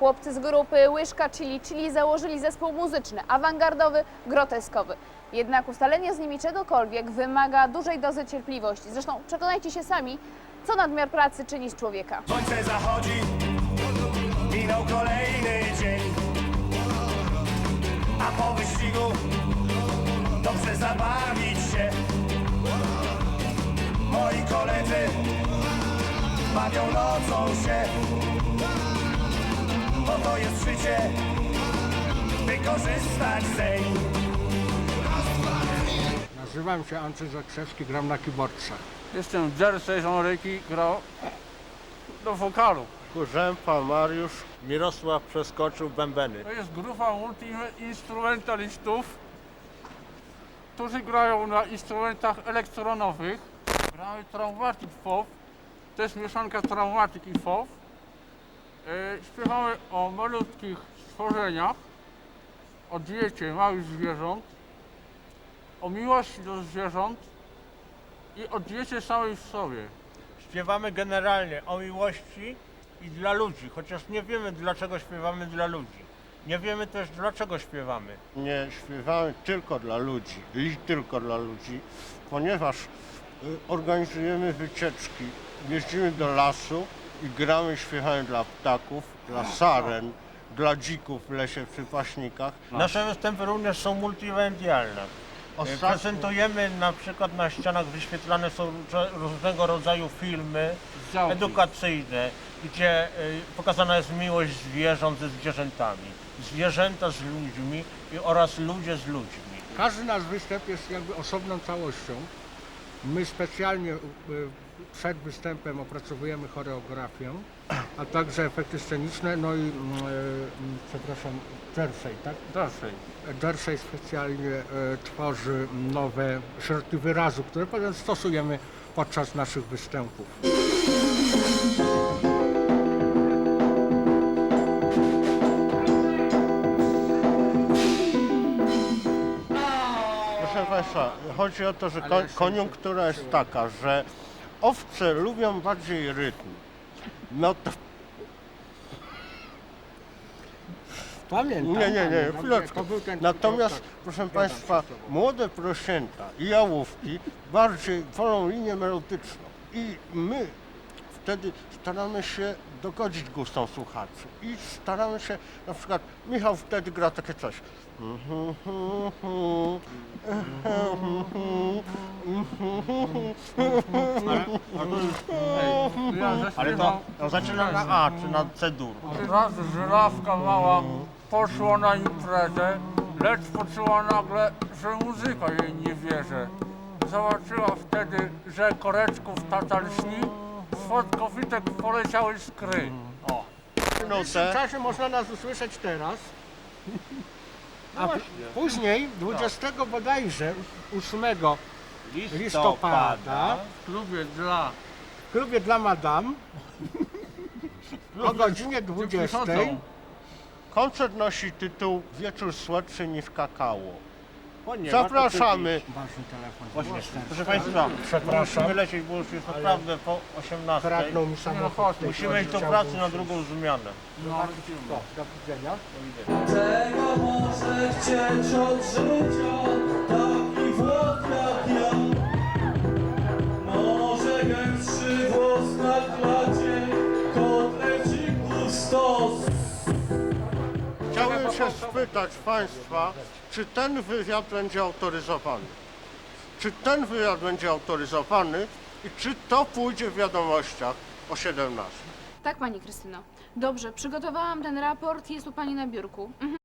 Chłopcy z grupy Łyżka Chili Chili założyli zespół muzyczny, awangardowy, groteskowy. Jednak ustalenie z nimi czegokolwiek wymaga dużej dozy cierpliwości. Zresztą przekonajcie się sami, co nadmiar pracy czyni z człowieka. Słońce zachodzi, minął kolejny dzień. A po wyścigu dobrze zabawić się. Moi koledzy bawią nocą się. Bo to jest życie, wykorzystać zeń. Nazywam się Andrzej Zakrzewski, gram na keyboardce. Jestem Jersey z Ameryki, grał do wokalu. Kurzępa Mariusz, Mirosław przeskoczył bębeny. To jest grupa multi-instrumentalistów, którzy grają na instrumentach elektronowych. Gramy Traumatic Pop, to jest mieszanka Traumatic i Pop. E, śpiewamy o malutkich stworzeniach, o diecie małych zwierząt, o miłości do zwierząt i o diecie samej w sobie. Śpiewamy generalnie o miłości i dla ludzi, chociaż nie wiemy dlaczego śpiewamy dla ludzi. Nie wiemy też dlaczego śpiewamy. Nie śpiewamy tylko dla ludzi, i tylko dla ludzi, ponieważ y, organizujemy wycieczki, jeździmy do lasu i gramy, śpiewamy dla ptaków, dla saren, dla dzików w lesie przy paśnikach. Nasze występy również są multimedialne. Ostatnio- Prezentujemy na przykład na ścianach wyświetlane są róże- różnego rodzaju filmy Działki. edukacyjne, gdzie y, pokazana jest miłość zwierząt ze zwierzętami, zwierzęta z ludźmi i oraz ludzie z ludźmi. Każdy nasz występ jest jakby osobną całością. My specjalnie y, przed występem opracowujemy choreografię, a także efekty sceniczne, no i mm, y, przepraszam, Jersey, tak? Jersey. Jersey specjalnie y, tworzy nowe środki wyrazu, które potem stosujemy podczas naszych występów. Chodzi o to, że ko- koniunktura jest taka, że owce lubią bardziej rytm. No to Pamiętam. Nie, nie, nie, pamiętam, chwileczkę. to był ten- Natomiast, proszę Państwa, młode prosięta i jałówki bardziej wolą linię melodyczną. I my wtedy staramy się dogodzić gustom słuchaczy. I staramy się, na przykład, Michał wtedy gra takie coś. Ale to, to zaczyna na A czy na C dur. Raz żurawka mała poszła na imprezę, lecz poczuła nagle, że muzyka jej nie bierze. Zobaczyła wtedy, że koreczków tata lśni, poleciały skry. O. W tym czasie można nas usłyszeć teraz. A p- później, 20 bodajże, 8 listopada, W klubie dla w klubie dla madam o godzinie 20. przychodzą. Koncert nosi tytuł Wieczór słodszy niż kakao. Zapraszamy. Właśnie. Proszę Państwa, musimy lecieć, bo już jest naprawdę po 18. Kradną mi samochód. chodź, w tej Musimy iść do pracy na drugą zmianę. No, do widzenia. Czego może chcieć od życia się spytać Państwa, czy ten wywiad będzie autoryzowany? Czy ten wywiad będzie autoryzowany i czy to pójdzie w wiadomościach o 17? Tak, Pani Krystyno. Dobrze, przygotowałam ten raport, jest u Pani na biurku. Mhm.